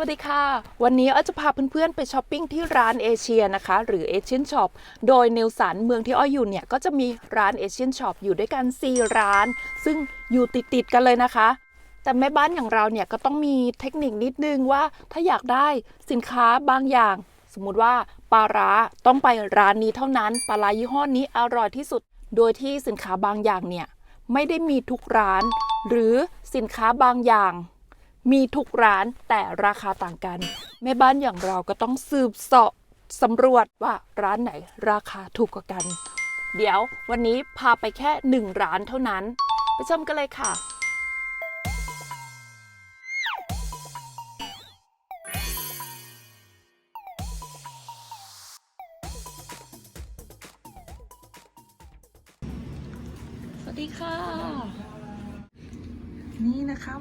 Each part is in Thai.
วัสดีค่ะ วันนี้อ้อยจะพาเพื่อนๆไปช้อปปิ้งที่ร้านเอเชียนะคะ หรือเอเชียนช็อปโดยเนลสันเมืองที่อ้อยอยู่เนี่ย ก็จะมีร้านเอเชียนช็อปอยู่ด้วยกัน 4 ร้าน ซึ่งอยู่ติดๆกันเลยนะคะ แต่แม่บ้านอย่างเราเนี่ย ก็ต้องมีเทคนิคนิดนึงว่าถ้าอยากได้สินค้าบางอย่าง สมมุติว่าปลาร้าต้องไปร้านนี้เท่านั้นปลาร้ายี่ห้อนี้อร่อยที่สุด โดยที่สินค้าบางอย่างเนี่ยไม่ได้มีทุกร้าน หรือสินค้าบางอย่าง มีทุกร้านแต่ราคาต่างกัน แม่บ้านอย่างเราก็ต้องสืบเสาะสำรวจว่าร้านไหนราคาถูกกว่ากัน เดี๋ยววันนี้พาไปแค่หนึ่งร้านเท่านั้น ไปชมกันเลยค่ะ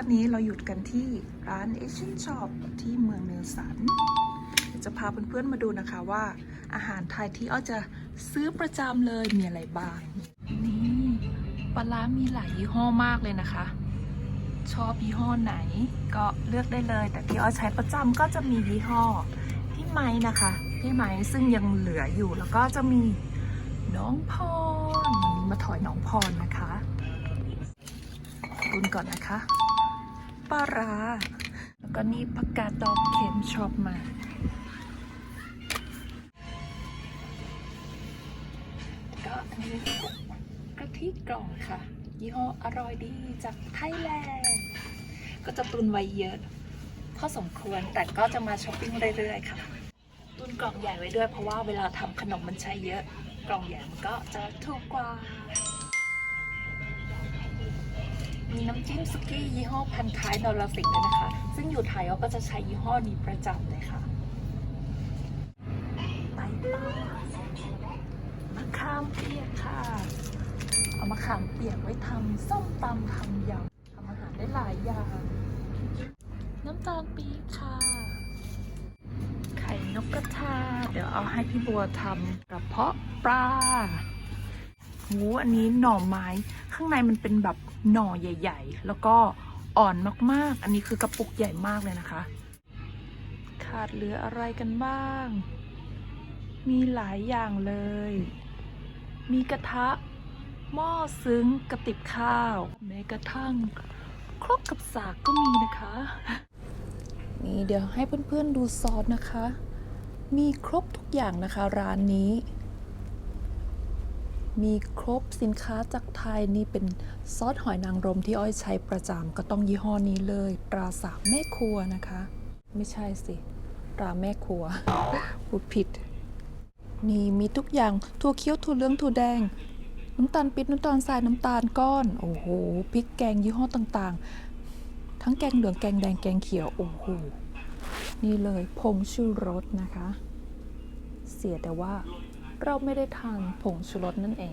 วันนี้เราหยุดกันที่ร้าน Asian Shop ที่เมืองเนลสัน จะพาเพื่อนๆมาดูนะคะว่า อาหารไทยที่อ้อจะซื้อประจำเลยมีอะไรบ้าง นี่ปลาร้ามีหลายยี่ห้อมากเลยนะคะ ชอบยี่ห้อไหนก็เลือกได้เลย แต่ที่อ้อใช้ประจำก็จะมียี่ห้อพี่ไม้นะคะพี่ไม้ซึ่งยังเหลืออยู่แล้วก็จะมีน้องพรมาถอยน้องพรนะคะตุนก่อนนะคะ ปลาร้าแล้วก็นี่ผักกาดดองเค็มชอบมากก็อันนี้กะทิกล่องค่ะ ยี่ห้ออร่อยดีจากไทยแลนด์ก็จะตุนไว้เยอะพอสมควรแต่ก็จะมาช้อปปิ้งเรื่อยๆค่ะ ตุนกล่องใหญ่ไว้ด้วยเพราะว่าเวลาทำขนมมันใช้เยอะ กล่องใหญ่มันก็จะถูกกว่า มีน้ำจิ้มสุกี้ยี่ห้อพันท้ายนรสิงห์ด้วยนะคะ ซึ่งอยู่ไทยเราก็จะใช้ยี่ห้อนี้ประจำเลยค่ะไปต่อมะขามเปียกค่ะ เอามะขามเปียกไว้ทำส้มตำทำยำทำอาหารได้หลายอย่าง น้ำตาลปี๊บค่ะ ไข่นกกระทา เดี๋ยวเอาให้พี่บัวทำกระเพาะปลา หูอันนี้หน่อไม้ ข้างในมันเป็นแบบหน่อใหญ่ ๆ แล้วก็อ่อนมากๆ อันนี้คือกระปุกใหญ่มากเลยนะคะ ขาดเหลืออะไรกันบ้าง มีหลายอย่างเลย มีกระทะ หม้อซึ้งกระติบข้าว แม้กระทั่งครกกับสากก็มีนะคะ นี่เดี๋ยวให้เพื่อนๆดูซอสนะคะ มีครบทุกอย่างนะคะร้านนี้ มีครบสินค้าจากไทยนี่เป็นซอสหอยนางรมที่อ้อยใช้ประจำก็ต้องยี่ห้อนี้เลย ตราสามแม่ครัวนะคะ ไม่ใช่สิตราแม่ครัวพูดผิด นี่มีทุกอย่างถั่วเขียวถั่วเหลืองถั่วแดง น้ำตาลปิดน้ำตาลทรายน้ำตาลก้อน โอ้โหพริกแกงยี่ห้อต่างๆ ทั้งแกงเหลืองแกงแดงแกงเขียวโอ้โหนี่เลยผงชูรสนะคะ เสียแต่ว่า เราไม่ได้ทานผงชูรสนั่นเอง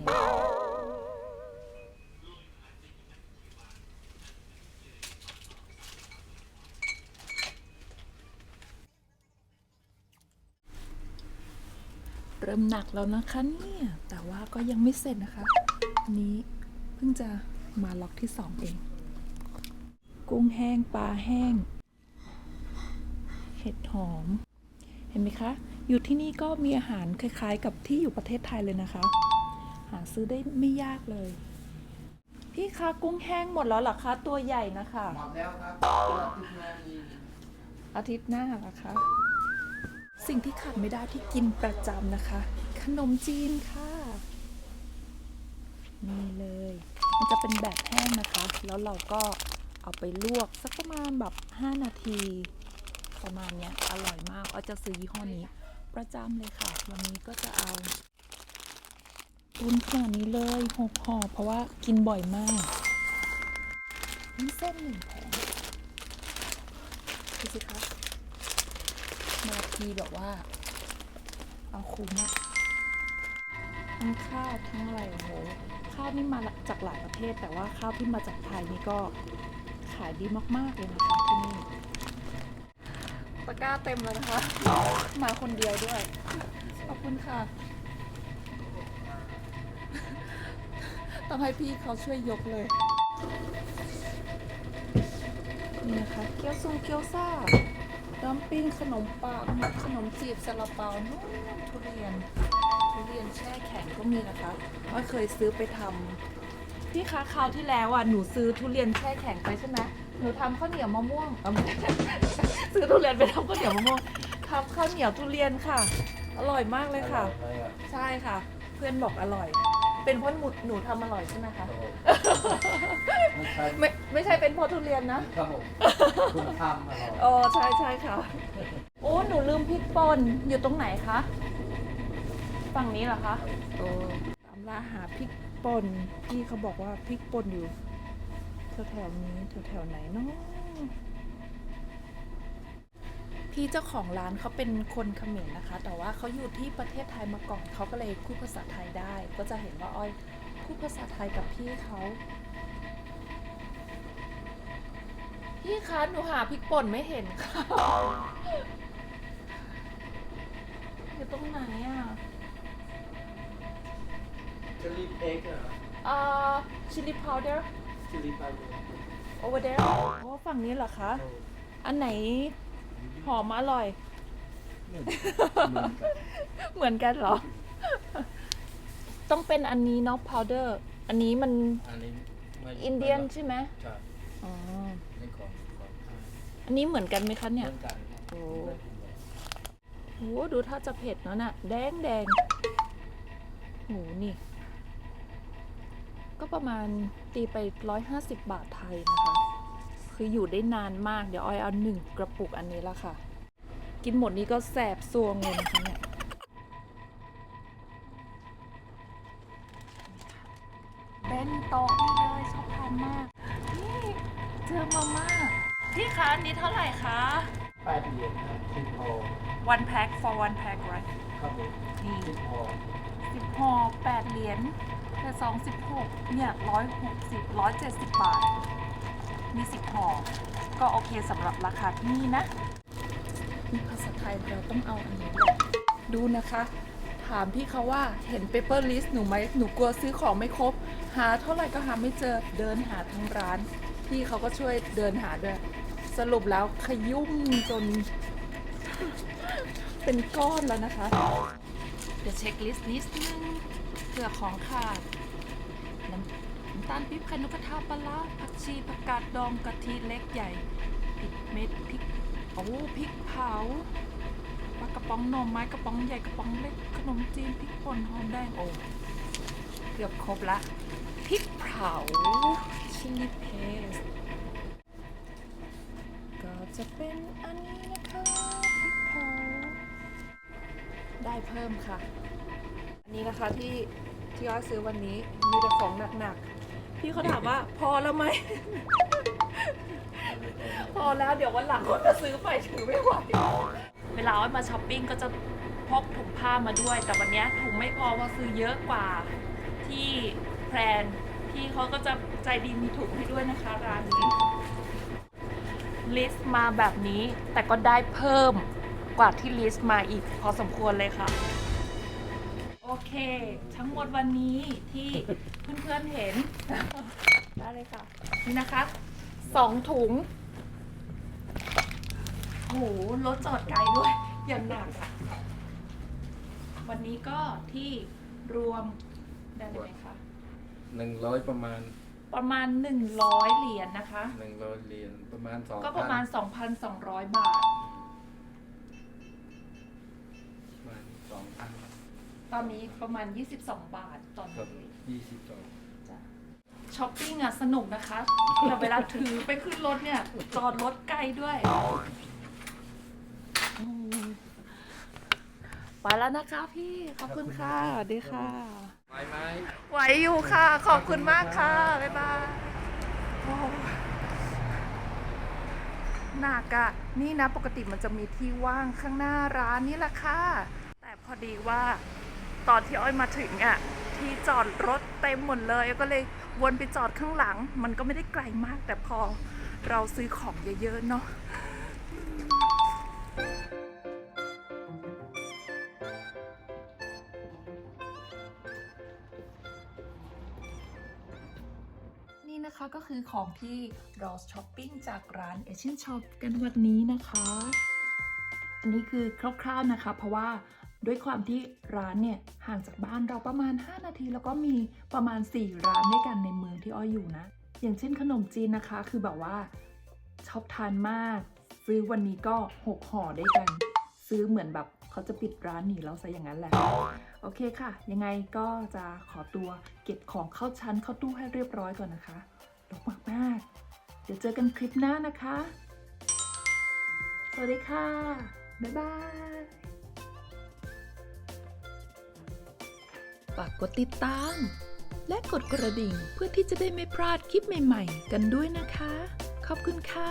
เริ่มหนักแล้วนะคะเนี่ย แต่ว่าก็ยังไม่เสร็จนะคะ อันนี้เพิ่งจะมาล็อกที่สองเอง กุ้งแห้งปลาแห้ง เห็ดหอม เห็นไหมคะ อยู่ที่นี่ก็มีอาหารคล้ายๆ กับที่อยู่ประเทศไทยเลยนะคะ หาซื้อได้ไม่ยากเลย พี่คะกุ้งแห้งหมดแล้วเหรอคะ ตัวใหญ่นะคะหมดแล้วครับทุกนาทีอาทิตย์หน้าเหรอคะ สิ่งที่ขาดไม่ได้ที่กินประจำนะคะ ขนมจีนค่ะนี่เลย มันจะเป็นแบบแห้งนะคะ แล้วเราก็เอาไปลวกสักประมาณแบบ 5 นาที ประมาณเนี้ย อร่อยมากเอาจะซื้อยี่ห้อนี้ ประจำเลยค่ะ วันนี้ก็จะเอาตุนขนาดนี้เลยหกห่อเพราะว่ากินบ่อยมากนี่เส้นหนึ่งแผงดูสิคะมาทีแบบว่า เอาคุ้มอะทั้งข้าวทั้งอะไรโอ้โหข้าวนี่มาจากหลายประเทศ แต่ว่าข้าวที่มาจากไทยนี่ก็ขายดีมาก ๆ เลยนะคะ กร้าเต็มแล้วนะคะ มาคนเดียวด้วย ขอบคุณค่ะ ต้องให้พี่เขาช่วยยกเลย นี่นะคะ เกี๊ยวซุงเกี๊ยวซ่าดัมปิ้งขนมปังขนมจีบซาลาเปานู่นทุเรียน ทุเรียนแช่แข็งก็มีนะคะว่าเคยซื้อไปทำพี่คะคราวที่แล้วอะหนูซื้อทุเรียนแช่แข็งไปใช่ไหม หนูทำข้าวเหนียวมะม่วงเอาไม่ใช่ซื้อทุเรียนไปทำข้าวเหนียวมะม่วงทำข้าวเหนียวทุเรียนค่ะ อร่อยมากเลยค่ะอะไรอะใช่ค่ะ เพื่อนบอกอร่อย เป็นเพราะหนูหนูทำอร่อยใช่ไหมคะไม่ใช่ไม่ไม่ใช่เป็นเพราะทุเรียนนะ ครับผมคุณทำอร่อยอ๋อใช่ใช่ค่ะ โอ้หนูลืมพริกป่นอยู่ตรงไหนคะ ฝั่งนี้เหรอคะ โอ้ตามล่าหาพริกป่นพี่เขาบอกว่าพริกป่นอยู่ แถวๆนี้แถวๆไหนเนาะพี่เจ้าของร้านเขาเป็นคนเขมรนะคะ แต่ว่าเขาอยู่ที่ประเทศไทยมาก่อนเขาก็เลยพูดภาษาไทยได้ ก็จะเห็นว่าอ้อยพูดภาษาไทยกับพี่เขาพี่คะหนูหาพริกป่นไม่เห็นค่ะอยู่ตรงไหนอะชิลลี่เอ็กเหรอเอ่อ chili powder ชิลลี่ปลา over there อ๋อฝั่งนี้เหรอคะ อันไหนหอมอร่อย เหมือนกันเหรอ ต้องเป็นอันนี้เนาะ powder อันนี้มันอันนี้ไม่อินเดียนใช่ไหมใช่อ๋อนี่ของของไทยอันนี้เหมือนกันไหมคะเหเนี่ยมือนกันโอ้โหดูถ้าจะเผ็ดเนาะน่ะ แดงแดงโหนี่ ก็ประมาณตีไป 150 บาทไทยนะคะ คืออยู่ได้นานมาก เดี๋ยวออยเอาหนึ่งกระปุกอันนี้ละค่ะ กินหมดนี้ก็แสบซวงเลยนะคะเนี่ยเป็นโต๊ะนี่เลยชอบทานมาก นี่เจอมาม่าพี่คะอันนี้เท่าไหร่คะแปดเหรียญนะสิบโอ one pack for one pack right ครับผมนี่สิบโอสิบห่อแปดเหรียญ แต่สองสิบหกเนี่ยร้อยหกสิบร้อยเจ็ดสิบบาท มีสิบห่อก็โอเคสำหรับราคาที่นี่นะนี่ภาษาไทยเราต้องเอาอันนี้แหละดูนะคะ ถามพี่เขาว่าเห็น paper list หนูไหมหนูกลัวซื้อของไม่ครบ หาเท่าไหร่ก็หาไม่เจอเดินหาทั้งร้าน พี่เขาก็ช่วยเดินหาด้วย สรุปแล้วขยุ่มจน เป็นก้อนแล้วนะคะ เดี๋ยวเช็คลิสต์นิดนึงเผื่อของขาด น้ำน้ำตาลปี๊บไข่นกกระทาปลาร้าผักชีผักกาดดองกะทิเล็กใหญ่พริกเม็ดพริกโอ้พริกเผาปลากระป๋องน่อไม้กระป๋องใหญ่กระป๋องเล็กขนมจีนพริกป่นหอมแดงโอ้เกือบครบละพริกเผาชิลลี่เพสก็จะเป็นอันนี้นะคะพริกเผาได้เพิ่มค่ะ อันนี้นะคะที่ ที่อ้อยซื้อวันนี้มีแต่ของหนักๆ พี่เขาถามว่า พอแล้วไหม พอแล้วเดี๋ยววันหลังก็จะซื้อไปถือไม่ไหว เวลาอ้อยมาช้อปปิ้งก็จะพกถุงผ้ามาด้วย แต่วันเนี้ยถุงไม่พอเพราะซื้อเยอะกว่าที่แพรนพี่เขาก็จะใจดีมีถุงให้ด้วยนะคะร้านนี้ ลิสต์มาแบบนี้แต่ก็ได้เพิ่มกว่าที่ลิสต์มาอีกพอสมควรเลยค่ะโอ เค ทั้งหมดวันนี้ที่เพื่อนๆเห็น ได้เลยค่ะ นี่นะคะสองถุงโอ้โหรถจอดไกลด้วย อย่างหนักอะวันนี้ก็ที่รวมได้ไหมคะหนึ่งร้อยประมาณประมาณ 100 เหรียญนะคะ หนึ่งร้อยเหรียญประมาณสองก็ประมาณ 2,200 บาท ประมาณสองพัน ตอนนี้ประมาณ 22 บาทตอนครับนี้ยี่สิบสองจ้ะช้อปปิ้งอะสนุกนะคะ แต่เวลาถือไปขึ้นรถเนี่ยจอดรถไกลด้วยอืมไปแล้วนะคะพี่ ขอบคุณค่ะสวัสดีค่ะไม้ไม้ไหวอยู่ค่ะ ขอบคุณมากค่ะ บ๊ายบายโอ้หนักอะนี่นะปกติมันจะมีที่ว่างข้างหน้าร้านนี่แหละค่ะ แต่พอดีว่า ตอนที่อ้อยมาถึงอะที่จอดรถเต็มหมดเลยก็เลยวนไปจอดข้างหลัง มันก็ไม่ได้ไกลมากแต่พอเราซื้อของเยอะๆเนาะนี่นะคะก็คือของที่เราช้อปปิ้งจากร้านเอเชียนช็อปกันวันนี้นะคะ อันนี้คือคร่าวๆนะคะ เพราะว่า ด้วยความที่ร้านเนี่ยห่างจากบ้านเราประมาณ 5 นาที แล้วก็มีประมาณ 4 ร้านด้วยกันในเมืองที่อ้อยอยู่นะ อย่างเช่นขนมจีนนะคะ คือแบบว่าชอบทานมาก ซื้อวันนี้ก็ 6 ห่อด้วยกัน ซื้อเหมือนแบบเขาจะปิดร้านหนีเราซะอย่างนั้นแหละ โอเคค่ะ ยังไงก็จะขอตัวเก็บของเข้าชั้นเข้าตู้ให้เรียบร้อยก่อนนะคะรกมากๆเดี๋ยวเจอกันคลิปหน้านะคะ สวัสดีค่ะ บ๊ายบาย ฝากกดติดตาม และกดกระดิ่งเพื่อที่จะได้ไม่พลาดคลิปใหม่ ๆ กันด้วยนะคะ ขอบคุณค่ะ